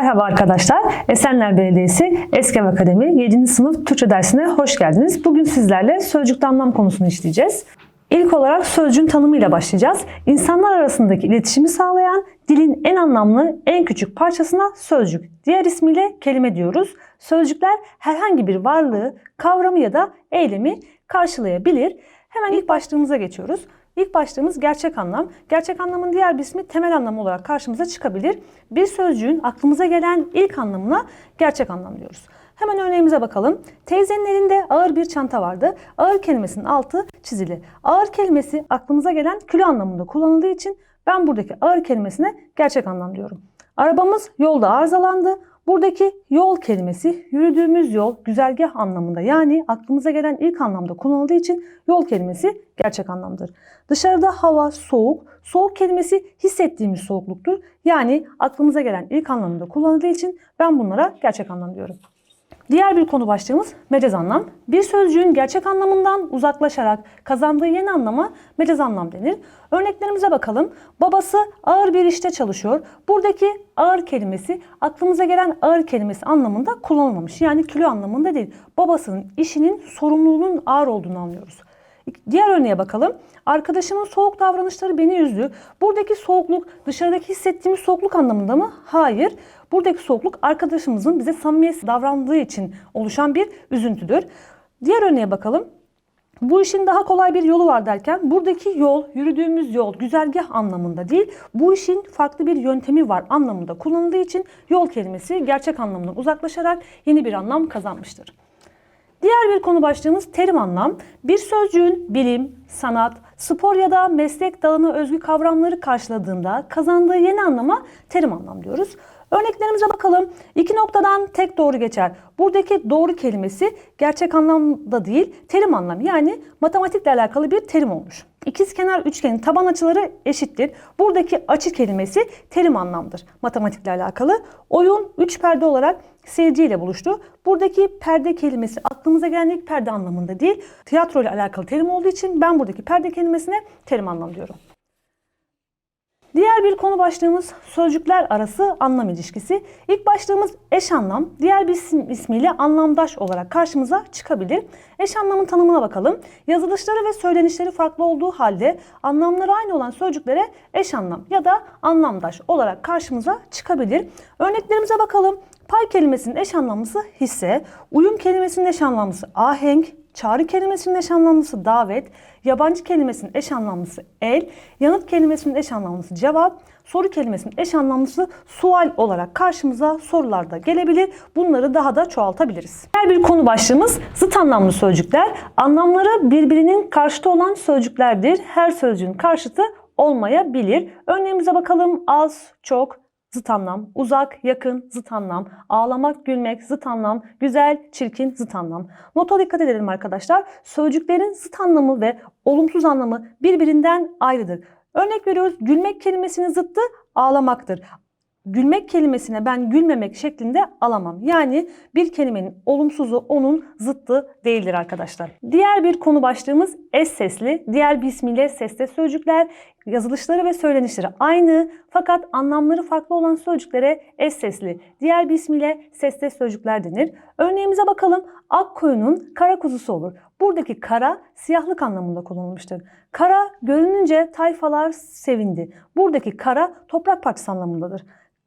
Merhaba arkadaşlar. Esenler Belediyesi Eski Ev Akademi 7. sınıf Türkçe dersine hoş geldiniz. Bugün sizlerle sözcükte anlam konusunu işleyeceğiz. İlk olarak sözcüğün tanımıyla başlayacağız. İnsanlar arasındaki iletişimi sağlayan dilin en anlamlı, en küçük parçasına sözcük. Diğer ismiyle kelime diyoruz. Sözcükler herhangi bir varlığı, kavramı ya da eylemi karşılayabilir. Hemen ilk başlığımıza geçiyoruz. İlk başlığımız gerçek anlam. Gerçek anlamın diğer bir ismi temel anlam olarak karşımıza çıkabilir. Bir sözcüğün aklımıza gelen ilk anlamına gerçek anlam diyoruz. Hemen örneğimize bakalım. Teyzenin elinde ağır bir çanta vardı. Ağır kelimesinin altı çizili. Ağır kelimesi aklımıza gelen kilo anlamında kullanıldığı için ben buradaki ağır kelimesine gerçek anlam diyorum. Arabamız yolda arızalandı. Buradaki yol kelimesi yürüdüğümüz yol güzergah anlamında yani aklımıza gelen ilk anlamda kullanıldığı için yol kelimesi gerçek anlamdır. Dışarıda hava soğuk. Soğuk kelimesi hissettiğimiz soğukluktur. Yani aklımıza gelen ilk anlamında kullanıldığı için ben bunlara gerçek anlam diyorum. Diğer bir konu başlığımız mecaz anlam. Bir sözcüğün gerçek anlamından uzaklaşarak kazandığı yeni anlama mecaz anlam denir. Örneklerimize bakalım. Babası ağır bir işte çalışıyor. Buradaki ağır kelimesi aklımıza gelen ağır kelimesi anlamında kullanılmamış. Yani kilo anlamında değil. Babasının işinin sorumluluğunun ağır olduğunu anlıyoruz. Diğer örneğe bakalım. Arkadaşımın soğuk davranışları beni üzdü. Buradaki soğukluk dışarıdaki hissettiğimiz soğukluk anlamında mı? Hayır. Buradaki soğukluk arkadaşımızın bize samimiyetsiz davrandığı için oluşan bir üzüntüdür. Diğer örneğe bakalım. Bu işin daha kolay bir yolu var derken buradaki yol, yürüdüğümüz yol, güzergah anlamında değil, bu işin farklı bir yöntemi var anlamında kullanıldığı için yol kelimesi gerçek anlamından uzaklaşarak yeni bir anlam kazanmıştır. Diğer bir konu başlığımız terim anlam. Bir sözcüğün bilim, sanat, spor ya da meslek dalına özgü kavramları karşıladığında kazandığı yeni anlama terim anlam diyoruz. Örneklerimize bakalım. İki noktadan tek doğru geçer. Buradaki doğru kelimesi gerçek anlamda değil, terim anlam. Yani matematikle alakalı bir terim olmuş. İkizkenar üçgenin taban açıları eşittir. Buradaki açı kelimesi terim anlamdır. Matematikle alakalı. Oyun üç perde olarak seyirciyle buluştu. Buradaki perde kelimesi aklımıza gelen ilk perde anlamında değil, tiyatro ile alakalı terim olduğu için ben buradaki perde kelimesine terim anlam diyorum. Diğer bir konu başlığımız sözcükler arası anlam ilişkisi. İlk başlığımız eş anlam, diğer bir isim, ismiyle anlamdaş olarak karşımıza çıkabilir. Eş anlamın tanımına bakalım. Yazılışları ve söylenişleri farklı olduğu halde anlamları aynı olan sözcüklere eş anlam ya da anlamdaş olarak karşımıza çıkabilir. Örneklerimize bakalım. Pay kelimesinin eş anlamlısı hisse, uyum kelimesinin eş anlamlısı ahenk, çağrı kelimesinin eş anlamlısı davet, yabancı kelimesinin eş anlamlısı el, yanıt kelimesinin eş anlamlısı cevap, soru kelimesinin eş anlamlısı sual olarak karşımıza sorularda gelebilir. Bunları daha da çoğaltabiliriz. Diğer bir konu başlığımız zıt anlamlı sözcükler. Anlamları birbirinin karşıtı olan sözcüklerdir. Her sözcüğün karşıtı olmayabilir. Örneğimize bakalım az, çok, zıt anlam, uzak, yakın, zıt anlam, ağlamak, gülmek, zıt anlam, güzel, çirkin, zıt anlam. Nota dikkat edelim arkadaşlar. Sözcüklerin zıt anlamı ve olumsuz anlamı birbirinden ayrıdır. Örnek veriyoruz. Gülmek kelimesinin zıttı ağlamaktır. Gülmek kelimesine ben gülmemek şeklinde alamam. Yani bir kelimenin olumsuzu onun zıttı değildir arkadaşlar. Diğer bir konu başlığımız es sesli. Diğer bir ismiyle sesli sözcükler. Yazılışları ve söylenişleri aynı fakat anlamları farklı olan sözcüklere es sesli. Diğer bir ismiyle sesli sözcükler denir. Örneğimize bakalım. Ak koyunun kara kuzusu olur. Buradaki kara siyahlık anlamında kullanılmıştır. Kara görününce tayfalar sevindi. Buradaki kara toprak parçası anlamındadır.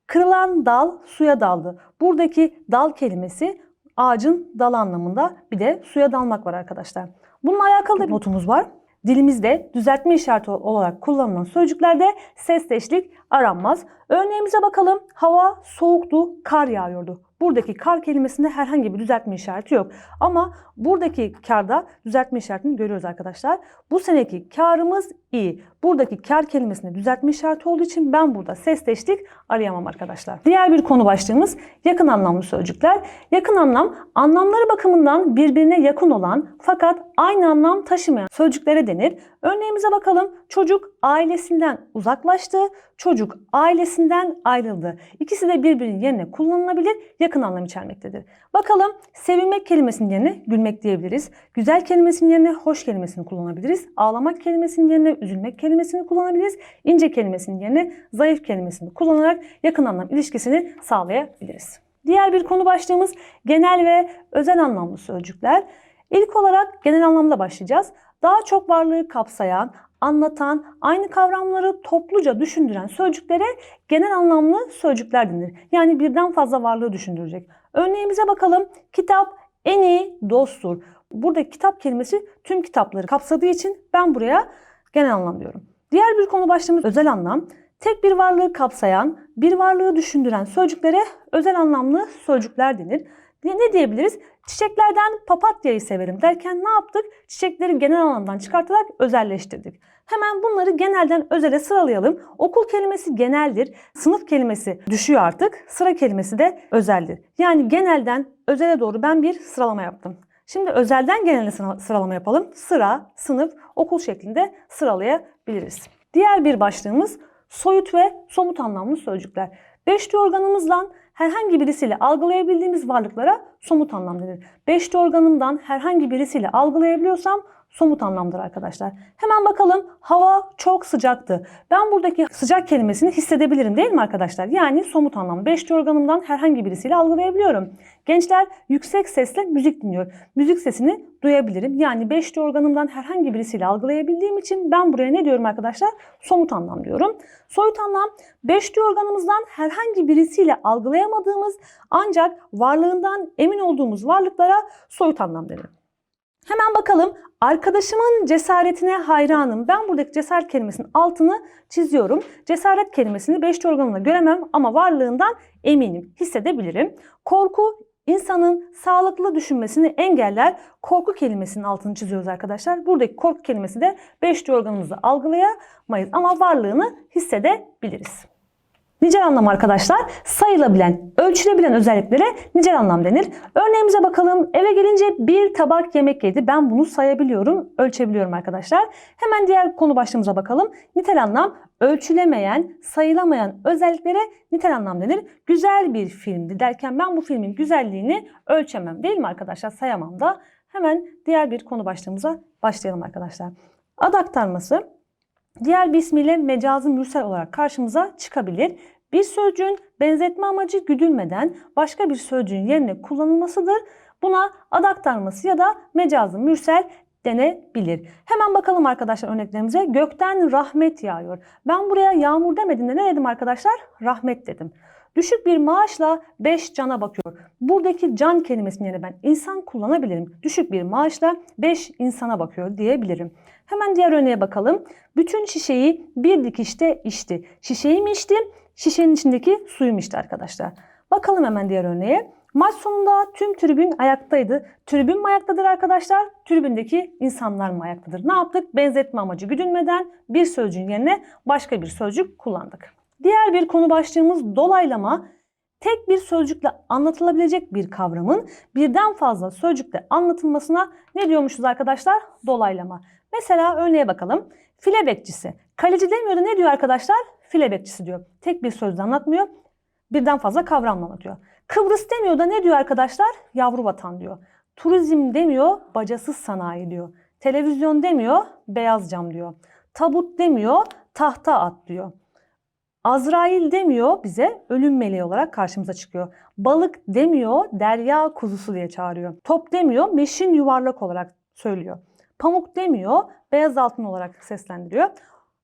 Kırılan dal suya daldı. Buradaki dal kelimesi ağacın dalı anlamında bir de suya dalmak var arkadaşlar. Bununla alakalı da bir notumuz var. Dilimizde düzeltme işareti olarak kullanılan sözcüklerde sesleşlik aranmaz. Örneğimize bakalım. Hava soğuktu, kar yağıyordu. Buradaki kar kelimesinde herhangi bir düzeltme işareti yok. Ama buradaki karda düzeltme işaretini görüyoruz arkadaşlar. Bu seneki karımız iyi. Buradaki kar kelimesinde düzeltme işareti olduğu için ben burada sesleştik arayamam arkadaşlar. Diğer bir konu başlığımız yakın anlamlı sözcükler. Yakın anlam anlamları bakımından birbirine yakın olan fakat aynı anlam taşımayan sözcüklere denir. Örneğimize bakalım. Çocuk ailesinden uzaklaştı. çocuk ailesinden ayrıldı. İkisi de birbirinin yerine kullanılabilir, yakın anlam içermektedir. Bakalım sevilmek kelimesinin yerine gülmek diyebiliriz. Güzel kelimesinin yerine hoş kelimesini kullanabiliriz. Ağlamak kelimesinin yerine üzülmek kelimesini kullanabiliriz. İnce kelimesinin yerine zayıf kelimesini kullanarak yakın anlam ilişkisini sağlayabiliriz. Diğer bir konu başlığımız genel ve özel anlamlı sözcükler. İlk olarak genel anlamda başlayacağız. Daha çok varlığı kapsayan, anlatan, aynı kavramları topluca düşündüren sözcüklere genel anlamlı sözcükler denir. Yani birden fazla varlığı düşündürecek. Örneğimize bakalım. Kitap en iyi dosttur. Burada kitap kelimesi tüm kitapları kapsadığı için ben buraya genel anlam diyorum. Diğer bir konu başlığımız özel anlam. Tek bir varlığı kapsayan, bir varlığı düşündüren sözcüklere özel anlamlı sözcükler denir. Ne, diyebiliriz? Çiçeklerden papatyayı severim derken ne yaptık? Çiçekleri genel anlamdan çıkartarak özelleştirdik. Hemen bunları genelden özele sıralayalım. Okul kelimesi geneldir. Sınıf kelimesi düşüyor artık. Sıra kelimesi de özeldir. Yani genelden özele doğru ben bir sıralama yaptım. Şimdi özelden genele sıra- sıralama yapalım. Sıra, sınıf, okul şeklinde sıralayabiliriz. Diğer bir başlığımız soyut ve somut anlamlı sözcükler. Beşli organımızla herhangi birisiyle algılayabildiğimiz varlıklara somut anlam denir. Beşli organımdan herhangi birisiyle algılayabiliyorsam somut anlamdır arkadaşlar. Hemen bakalım hava çok sıcaktı. Ben buradaki sıcak kelimesini hissedebilirim değil mi arkadaşlar? Yani somut anlam. Beşli organımdan herhangi birisiyle algılayabiliyorum. Gençler yüksek sesle müzik dinliyor. Müzik sesini duyabilirim. Yani beşli organımdan herhangi birisiyle algılayabildiğim için ben buraya ne diyorum arkadaşlar? Somut anlam diyorum. Soyut anlam beşli organımızdan herhangi birisiyle algılayamadığımız ancak varlığından emin olduğumuz varlıklara soyut anlam denir. Hemen bakalım arkadaşımın cesaretine hayranım. Ben buradaki cesaret kelimesinin altını çiziyorum. Cesaret kelimesini beşli organımla göremem ama varlığından eminim, hissedebilirim. Korku insanın sağlıklı düşünmesini engeller. Korku kelimesinin altını çiziyoruz arkadaşlar. Buradaki korku kelimesi de beşli organımızı algılayamayız ama varlığını hissedebiliriz. Nicel anlam arkadaşlar sayılabilen, ölçülebilen özelliklere nicel anlam denir. Örneğimize bakalım. Eve gelince bir tabak yemek yedi. Ben bunu sayabiliyorum, ölçebiliyorum arkadaşlar. Hemen diğer konu başlığımıza bakalım. Nitel anlam ölçülemeyen, sayılamayan özelliklere nitel anlam denir. Güzel bir filmdi derken ben bu filmin güzelliğini ölçemem değil mi arkadaşlar? Sayamam da. Hemen diğer bir konu başlığımıza başlayalım arkadaşlar. Ad aktarması diğer bir ismiyle mecazı mürsel olarak karşımıza çıkabilir. Bir sözcüğün benzetme amacı güdülmeden başka bir sözcüğün yerine kullanılmasıdır. Buna ad aktarması ya da mecazı mürsel denebilir. Hemen bakalım arkadaşlar örneklerimize. Gökten rahmet yağıyor. Ben buraya yağmur demedim de ne dedim arkadaşlar? Rahmet dedim. Düşük bir maaşla 5 cana bakıyor. Buradaki can kelimesinin yerine ben insan kullanabilirim. Düşük bir maaşla 5 insana bakıyor diyebilirim. Hemen diğer örneğe bakalım. Bütün şişeyi bir dikişte içti. Şişeyi mi içti? Şişenin içindeki suyu mu içti arkadaşlar? Bakalım hemen diğer örneğe. Maç sonunda tüm tribün ayaktaydı. Tribün mü ayaktadır arkadaşlar? Tribündeki insanlar mı ayaktadır? Ne yaptık? Benzetme amacı güdülmeden bir sözcüğün yerine başka bir sözcük kullandık. Diğer bir konu başlığımız dolaylama. Tek bir sözcükle anlatılabilecek bir kavramın birden fazla sözcükle anlatılmasına ne diyormuşuz arkadaşlar? Dolaylama. Mesela örneğe bakalım. File bekçisi. Kaleci demiyor da ne diyor arkadaşlar? File bekçisi diyor. Tek bir sözle anlatmıyor. Birden fazla kavramla anlatıyor. Kıbrıs demiyor da ne diyor arkadaşlar? Yavru vatan diyor. Turizm demiyor, bacasız sanayi diyor. Televizyon demiyor, beyaz cam diyor. Tabut demiyor, tahta at diyor. Azrail demiyor bize ölüm meleği olarak karşımıza çıkıyor. Balık demiyor derya kuzusu diye çağırıyor. Top demiyor meşin yuvarlak olarak söylüyor. Pamuk demiyor beyaz altın olarak seslendiriyor.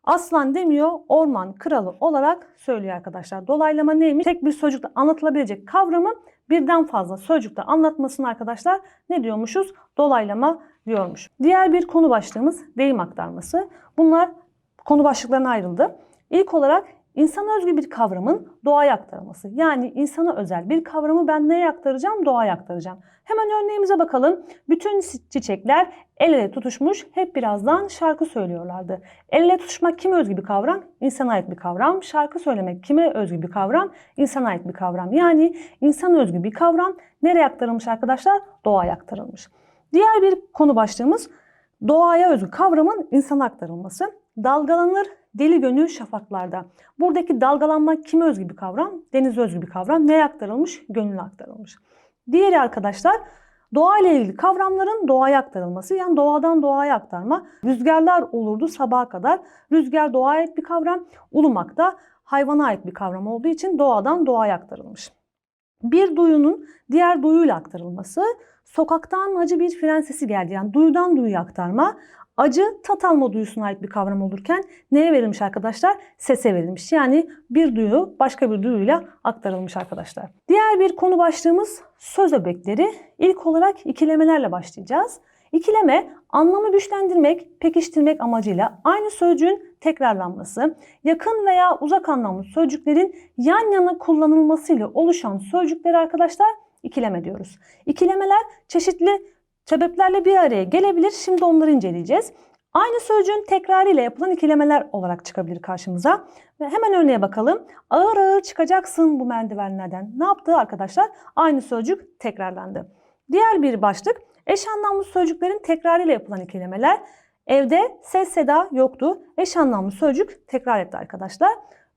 Aslan demiyor orman kralı olarak söylüyor arkadaşlar. Dolaylama neymiş? Tek bir sözcükle anlatılabilecek kavramı birden fazla sözcükle anlatmasını arkadaşlar ne diyormuşuz? Dolaylama diyormuş. Diğer bir konu başlığımız deyim aktarması. Bunlar konu başlıklarına ayrıldı. İlk olarak insana özgü bir kavramın doğaya aktarılması. Yani insana özel bir kavramı ben neye aktaracağım? Doğaya aktaracağım. Hemen örneğimize bakalım. Bütün çiçekler el ele tutuşmuş hep birazdan şarkı söylüyorlardı. El ele tutuşmak kime özgü bir kavram? İnsana ait bir kavram. Şarkı söylemek kime özgü bir kavram? İnsana ait bir kavram. Yani insana özgü bir kavram nereye aktarılmış arkadaşlar? Doğaya aktarılmış. Diğer bir konu başlığımız doğaya özgü kavramın insana aktarılması. Dalgalanır deli gönül şafaklarda. Buradaki dalgalanma kime özgü bir kavram? Denize özgü bir kavram. Neye aktarılmış? Gönüle aktarılmış. Diğeri arkadaşlar doğa ile ilgili kavramların doğaya aktarılması. Yani doğadan doğaya aktarma. Rüzgarlar olurdu sabaha kadar. Rüzgar doğaya ait bir kavram. Ulumak da hayvana ait bir kavram olduğu için doğadan doğaya aktarılmış. Bir duyunun diğer duyuyla aktarılması. Sokaktan acı bir fren sesi geldi. Yani duyudan duyuya aktarma. Acı tat alma duyusuna ait bir kavram olurken neye verilmiş arkadaşlar? Sese verilmiş. Yani bir duyu başka bir duyuyla aktarılmış arkadaşlar. Diğer bir konu başlığımız söz öbekleri. İlk olarak ikilemelerle başlayacağız. İkileme anlamı güçlendirmek, pekiştirmek amacıyla aynı sözcüğün tekrarlanması, yakın veya uzak anlamlı sözcüklerin yan yana kullanılmasıyla oluşan sözcükleri arkadaşlar ikileme diyoruz. İkilemeler çeşitli sebeplerle bir araya gelebilir. Şimdi onları inceleyeceğiz. Aynı sözcüğün tekrarıyla yapılan ikilemeler olarak çıkabilir karşımıza. Ve hemen örneğe bakalım. Ağır ağır çıkacaksın bu merdivenlerden. Ne yaptı arkadaşlar? Aynı sözcük tekrarlandı. Diğer bir başlık eş anlamlı sözcüklerin tekrarıyla yapılan ikilemeler. Evde ses seda yoktu. Eş anlamlı sözcük tekrar etti arkadaşlar.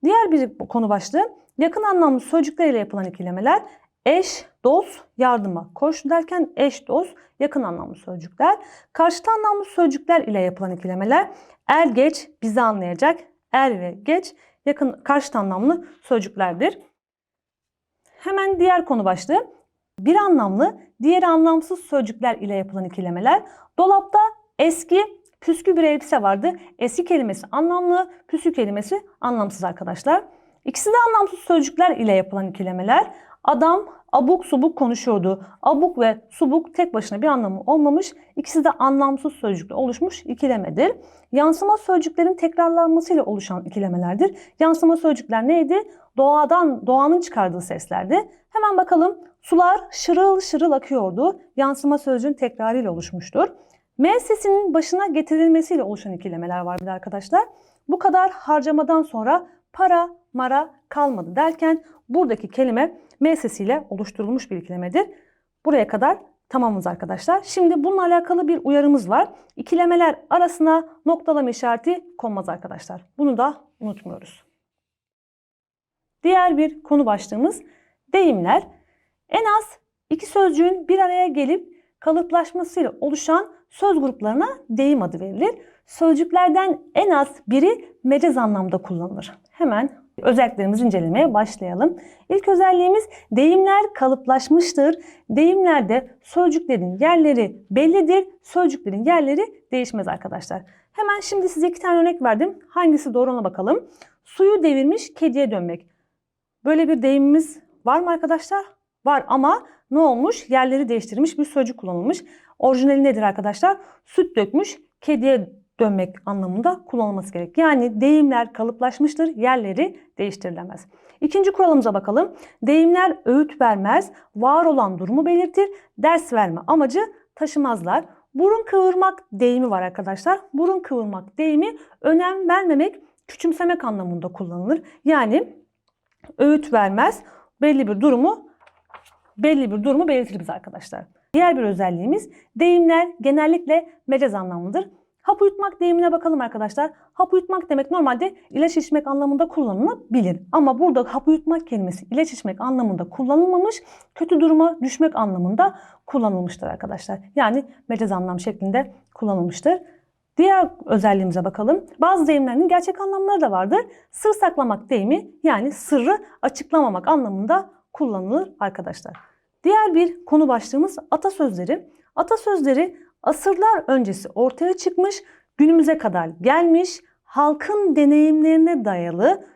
Diğer bir konu başlığı yakın anlamlı sözcükleriyle yapılan ikilemeler. Eş, dost, yardıma koş derken eş, dost, yakın anlamlı sözcükler. Karşıt anlamlı sözcükler ile yapılan ikilemeler. Er geç bizi anlayacak. Er ve geç yakın karşıt anlamlı sözcüklerdir. Hemen diğer konu başlığı. Bir anlamlı, diğeri anlamsız sözcükler ile yapılan ikilemeler. Dolapta eski, püskü bir elbise vardı. Eski kelimesi anlamlı, püskü kelimesi anlamsız arkadaşlar. İkisi de anlamsız sözcükler ile yapılan ikilemeler. Adam abuk subuk konuşuyordu. Abuk ve subuk tek başına bir anlamı olmamış. İkisi de anlamsız sözcükle oluşmuş ikilemedir. Yansıma sözcüklerin tekrarlanmasıyla oluşan ikilemelerdir. Yansıma sözcükler neydi? Doğadan, doğanın çıkardığı seslerdi. Hemen bakalım. Sular şırıl şırıl akıyordu. Yansıma sözcüğün tekrarıyla oluşmuştur. M sesinin başına getirilmesiyle oluşan ikilemeler var bir arkadaşlar. Bu kadar harcamadan sonra para, mara kalmadı derken buradaki kelime M sesiyle oluşturulmuş bir ikilemedir. Buraya kadar tamamız arkadaşlar. Şimdi bununla alakalı bir uyarımız var. İkilemeler arasına noktalama işareti konmaz arkadaşlar. Bunu da unutmuyoruz. Diğer bir konu başlığımız deyimler. En az iki sözcüğün bir araya gelip kalıplaşmasıyla oluşan söz gruplarına deyim adı verilir. Sözcüklerden en az biri mecaz anlamda kullanılır. Hemen özelliklerimizi incelemeye başlayalım. İlk özelliğimiz deyimler kalıplaşmıştır. Deyimlerde sözcüklerin yerleri bellidir. Sözcüklerin yerleri değişmez arkadaşlar. Hemen şimdi size iki tane örnek verdim. Hangisi doğru ona bakalım. Suyu devirmiş kediye dönmek. Böyle bir deyimimiz var mı arkadaşlar? Var ama ne olmuş? Yerleri değiştirmiş bir sözcük kullanılmış. Orijinali nedir arkadaşlar? Süt dökmüş kediye dönmek anlamında kullanılması gerek. Yani deyimler kalıplaşmıştır, yerleri değiştirilemez. İkinci kuralımıza bakalım. Deyimler öğüt vermez, var olan durumu belirtir, ders verme amacı taşımazlar. Burun kıvırmak deyimi var arkadaşlar. Burun kıvırmak deyimi önem vermemek, küçümsemek anlamında kullanılır. Yani öğüt vermez, belli bir durumu belli bir durumu belirtir biz arkadaşlar. Diğer bir özelliğimiz deyimler genellikle mecaz anlamlıdır. Hap uyutmak deyimine bakalım arkadaşlar. Hap uyutmak demek normalde ilaç içmek anlamında kullanılabilir. Ama burada hap uyutmak kelimesi ilaç içmek anlamında kullanılmamış, kötü duruma düşmek anlamında kullanılmıştır arkadaşlar. Yani mecaz anlam şeklinde kullanılmıştır. Diğer özelliğimize bakalım. Bazı deyimlerin gerçek anlamları da vardır. Sır saklamak deyimi yani sırrı açıklamamak anlamında kullanılır arkadaşlar. Diğer bir konu başlığımız atasözleri. Atasözleri asırlar öncesi ortaya çıkmış, günümüze kadar gelmiş, halkın deneyimlerine dayalı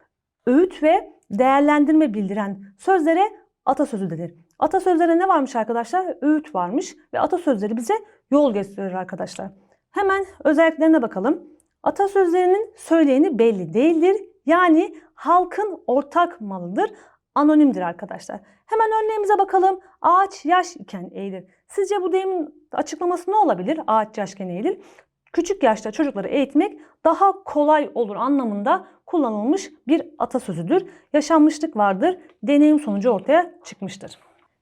öğüt ve değerlendirme bildiren sözlere atasözü denir. Atasözlerine ne varmış arkadaşlar? Öğüt varmış ve atasözleri bize yol gösterir arkadaşlar. Hemen özelliklerine bakalım. Atasözlerinin söyleyeni belli değildir. Yani halkın ortak malıdır anonimdir arkadaşlar. Hemen örneğimize bakalım. Ağaç yaş iken eğilir. Sizce bu deyimin açıklaması ne olabilir? Ağaç yaşken eğilir. Küçük yaşta çocukları eğitmek daha kolay olur anlamında kullanılmış bir atasözüdür. Yaşanmışlık vardır. Deneyim sonucu ortaya çıkmıştır.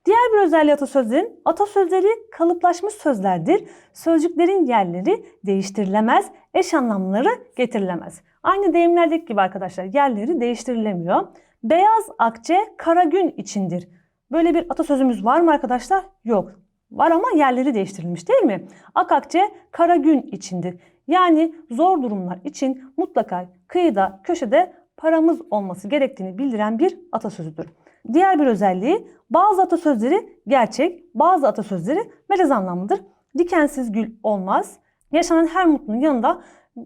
Diğer bir özelliği atasözlerin, atasözleri kalıplaşmış sözlerdir. Sözcüklerin yerleri değiştirilemez, eş anlamları getirilemez. Aynı deyimlerdeki gibi arkadaşlar yerleri değiştirilemiyor. Beyaz akçe kara gün içindir. Böyle bir atasözümüz var mı arkadaşlar? Yok. Var ama yerleri değiştirilmiş değil mi? Ak akçe kara gün içindir. Yani zor durumlar için mutlaka kıyıda, köşede paramız olması gerektiğini bildiren bir atasözüdür. Diğer bir özelliği bazı atasözleri gerçek, bazı atasözleri mecaz anlamlıdır. Dikensiz gül olmaz. Yaşanan her mutluluğun yanında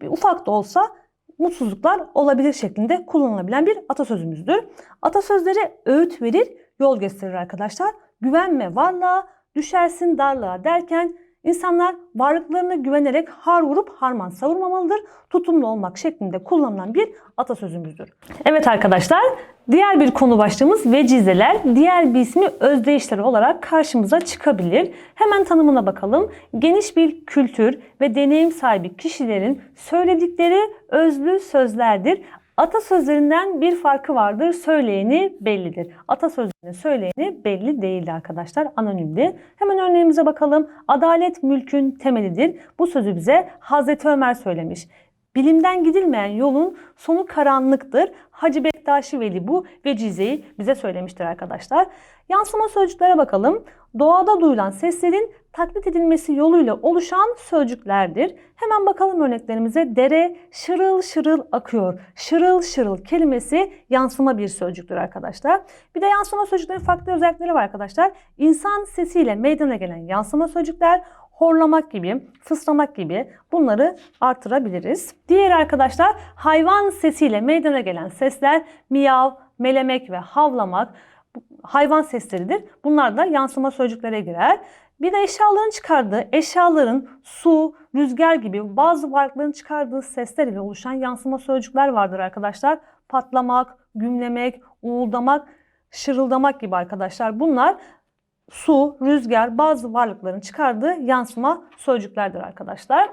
ufak da olsa mutsuzluklar olabilir şeklinde kullanılabilen bir atasözümüzdür. Atasözleri öğüt verir, yol gösterir arkadaşlar. Güvenme varlığa, düşersin darlığa derken insanlar varlıklarına güvenerek har vurup harman savurmamalıdır. Tutumlu olmak şeklinde kullanılan bir atasözümüzdür. Evet arkadaşlar, diğer bir konu başlığımız vecizeler. Diğer bir ismi özdeyişler olarak karşımıza çıkabilir. Hemen tanımına bakalım. Geniş bir kültür ve deneyim sahibi kişilerin söyledikleri özlü sözlerdir. Atasözlerinden bir farkı vardır. Söyleyeni bellidir. Atasözlerinin söyleyeni belli değildi arkadaşlar. Anonimdi. Hemen örneğimize bakalım. Adalet mülkün temelidir. Bu sözü bize Hazreti Ömer söylemiş. Bilimden gidilmeyen yolun sonu karanlıktır. Hacı Bektaşi Veli bu vecizeyi bize söylemiştir arkadaşlar. Yansıma sözcüklere bakalım. Doğada duyulan seslerin taklit edilmesi yoluyla oluşan sözcüklerdir. Hemen bakalım örneklerimize. Dere şırıl şırıl akıyor. Şırıl şırıl kelimesi yansıma bir sözcüktür arkadaşlar. Bir de yansıma sözcüklerin farklı özellikleri var arkadaşlar. İnsan sesiyle meydana gelen yansıma sözcükler horlamak gibi, fısramak gibi bunları artırabiliriz. Diğer arkadaşlar hayvan sesiyle meydana gelen sesler miyav, melemek ve havlamak hayvan sesleridir. Bunlar da yansıma sözcüklere girer. Bir de eşyaların çıkardığı, eşyaların su, rüzgar gibi bazı varlıkların çıkardığı sesler ile oluşan yansıma sözcükler vardır arkadaşlar. Patlamak, gümlemek, uğuldamak, şırıldamak gibi arkadaşlar. Bunlar su, rüzgar, bazı varlıkların çıkardığı yansıma sözcüklerdir arkadaşlar.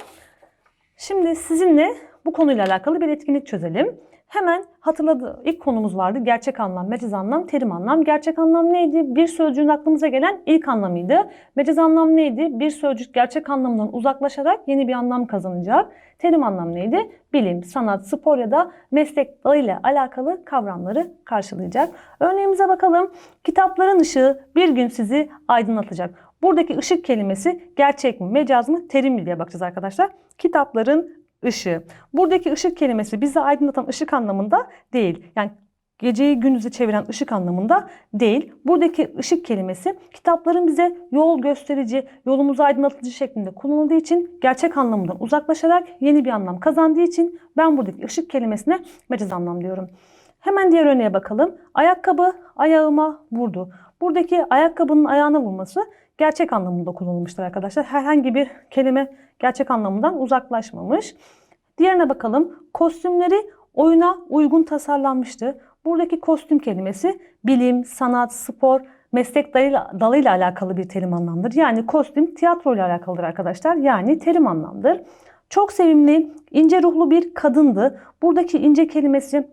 Şimdi sizinle bu konuyla alakalı bir etkinlik çözelim. Hemen hatırladığı ilk konumuz vardı. Gerçek anlam, meciz anlam, terim anlam. Gerçek anlam neydi? Bir sözcüğün aklımıza gelen ilk anlamıydı. Meciz anlam neydi? Bir sözcük gerçek anlamından uzaklaşarak yeni bir anlam kazanacak. Terim anlam neydi? Bilim, sanat, spor ya da meslek dalıyla alakalı kavramları karşılayacak. Örneğimize bakalım. Kitapların ışığı bir gün sizi aydınlatacak. Buradaki ışık kelimesi gerçek mi, mecaz mı, terim mi diye bakacağız arkadaşlar. Kitapların ışığı. Buradaki ışık kelimesi bizi aydınlatan ışık anlamında değil. Yani geceyi gündüze çeviren ışık anlamında değil. Buradaki ışık kelimesi kitapların bize yol gösterici, yolumuzu aydınlatıcı şeklinde kullanıldığı için gerçek anlamından uzaklaşarak yeni bir anlam kazandığı için ben buradaki ışık kelimesine meciz anlam diyorum. Hemen diğer örneğe bakalım. Ayakkabı ayağıma vurdu. Buradaki ayakkabının ayağına vurması gerçek anlamında kullanılmıştır arkadaşlar. Herhangi bir kelime gerçek anlamından uzaklaşmamış. Diğerine bakalım. Kostümleri oyuna uygun tasarlanmıştı. Buradaki kostüm kelimesi bilim, sanat, spor, meslek dalıyla, dalıyla alakalı bir terim anlamdır. Yani kostüm tiyatro ile alakalıdır arkadaşlar. Yani terim anlamdır. Çok sevimli, ince ruhlu bir kadındı. Buradaki ince kelimesi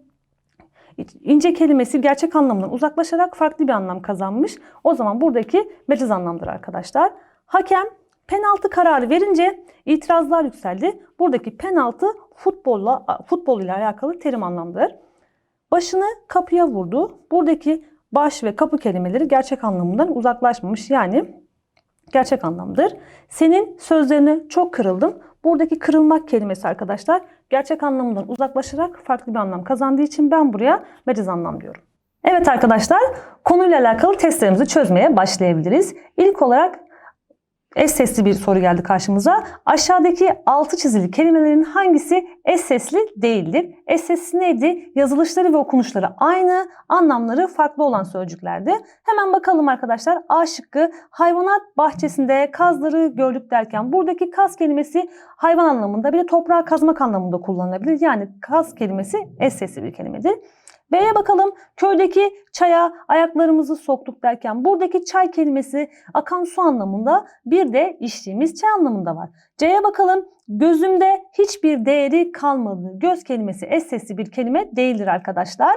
ince kelimesi gerçek anlamından uzaklaşarak farklı bir anlam kazanmış. O zaman buradaki meciz anlamdır arkadaşlar. Hakem penaltı kararı verince itirazlar yükseldi. Buradaki penaltı futbolla futbol ile alakalı terim anlamdır. Başını kapıya vurdu. Buradaki baş ve kapı kelimeleri gerçek anlamından uzaklaşmamış. Yani gerçek anlamdır. Senin sözlerine çok kırıldım. Buradaki kırılmak kelimesi arkadaşlar gerçek anlamından uzaklaşarak farklı bir anlam kazandığı için ben buraya meciz anlam diyorum. Evet arkadaşlar konuyla alakalı testlerimizi çözmeye başlayabiliriz. İlk olarak eş sesli bir soru geldi karşımıza. Aşağıdaki altı çizili kelimelerin hangisi eş sesli değildir? Eş sesli neydi? Yazılışları ve okunuşları aynı, anlamları farklı olan sözcüklerdi. Hemen bakalım arkadaşlar. A şıkkı hayvanat bahçesinde kazları gördük derken buradaki kaz kelimesi hayvan anlamında bir de toprağı kazmak anlamında kullanılabilir. Yani kaz kelimesi eş sesli bir kelimedir. B'ye bakalım. Köydeki çaya ayaklarımızı soktuk derken buradaki çay kelimesi akan su anlamında bir de içtiğimiz çay anlamında var. C'ye bakalım. Gözümde hiçbir değeri kalmadı. Göz kelimesi es sesli bir kelime değildir arkadaşlar.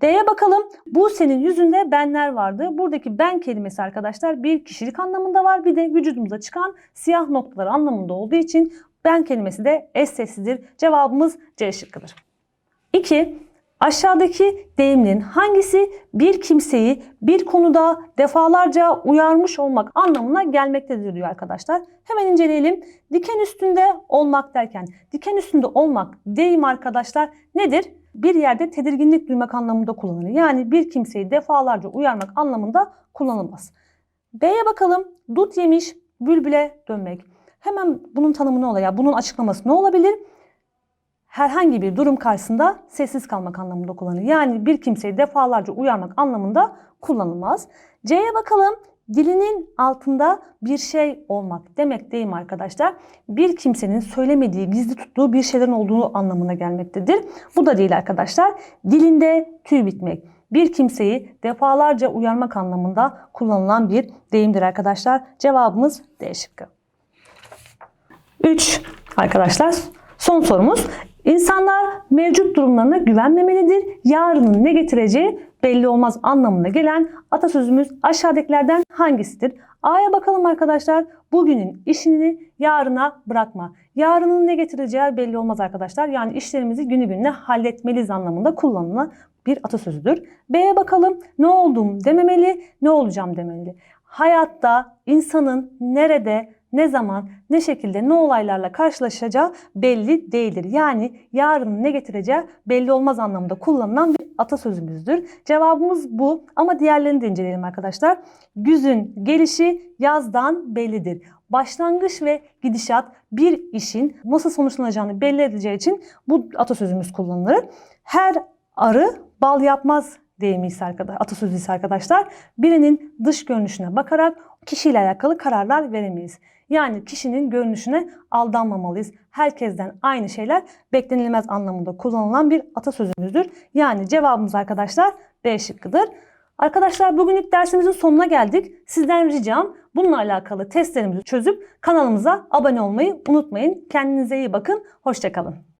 D'ye bakalım. Bu senin yüzünde benler vardı. Buradaki ben kelimesi arkadaşlar bir kişilik anlamında var. Bir de vücudumuza çıkan siyah noktalar anlamında olduğu için ben kelimesi de es sessidir. Cevabımız C şıkkıdır. 2. Aşağıdaki deyimlerin hangisi bir kimseyi bir konuda defalarca uyarmış olmak anlamına gelmektedir diyor arkadaşlar. Hemen inceleyelim. Diken üstünde olmak derken diken üstünde olmak deyim arkadaşlar nedir? Bir yerde tedirginlik duymak anlamında kullanılır. Yani bir kimseyi defalarca uyarmak anlamında kullanılmaz. B'ye bakalım. Dut yemiş, bülbüle dönmek. Hemen bunun tanımı ne olaya? Bunun açıklaması ne olabilir? Herhangi bir durum karşısında sessiz kalmak anlamında kullanılır. Yani bir kimseyi defalarca uyarmak anlamında kullanılmaz. C'ye bakalım. Dilinin altında bir şey olmak demek deyim arkadaşlar. Bir kimsenin söylemediği, gizli tuttuğu bir şeylerin olduğu anlamına gelmektedir. Bu da değil arkadaşlar. Dilinde tüy bitmek. Bir kimseyi defalarca uyarmak anlamında kullanılan bir deyimdir arkadaşlar. Cevabımız D şıkkı. 3 arkadaşlar son sorumuz. İnsanlar mevcut durumlarına güvenmemelidir. Yarının ne getireceği belli olmaz anlamına gelen atasözümüz aşağıdakilerden hangisidir? A'ya bakalım arkadaşlar. Bugünün işini yarına bırakma. Yarının ne getireceği belli olmaz arkadaşlar. Yani işlerimizi günü gününe halletmeliyiz anlamında kullanılan bir atasözüdür. B'ye bakalım. Ne oldum dememeli, ne olacağım demeli. Hayatta insanın nerede, ne zaman, ne şekilde, ne olaylarla karşılaşacağı belli değildir. Yani yarın ne getireceği belli olmaz anlamında kullanılan bir atasözümüzdür. Cevabımız bu ama diğerlerini de inceleyelim arkadaşlar. Güzün gelişi yazdan bellidir. Başlangıç ve gidişat bir işin nasıl sonuçlanacağını belli edeceği için bu atasözümüz kullanılır. Her arı bal yapmaz deyimi ise arkadaşlar, atasözü ise arkadaşlar birinin dış görünüşüne bakarak kişiyle alakalı kararlar veremeyiz. Yani kişinin görünüşüne aldanmamalıyız. Herkesten aynı şeyler beklenilmez anlamında kullanılan bir atasözümüzdür. Yani cevabımız arkadaşlar B şıkkıdır. Arkadaşlar bugünlük dersimizin sonuna geldik. Sizden ricam bununla alakalı testlerimizi çözüp kanalımıza abone olmayı unutmayın. Kendinize iyi bakın. Hoşçakalın.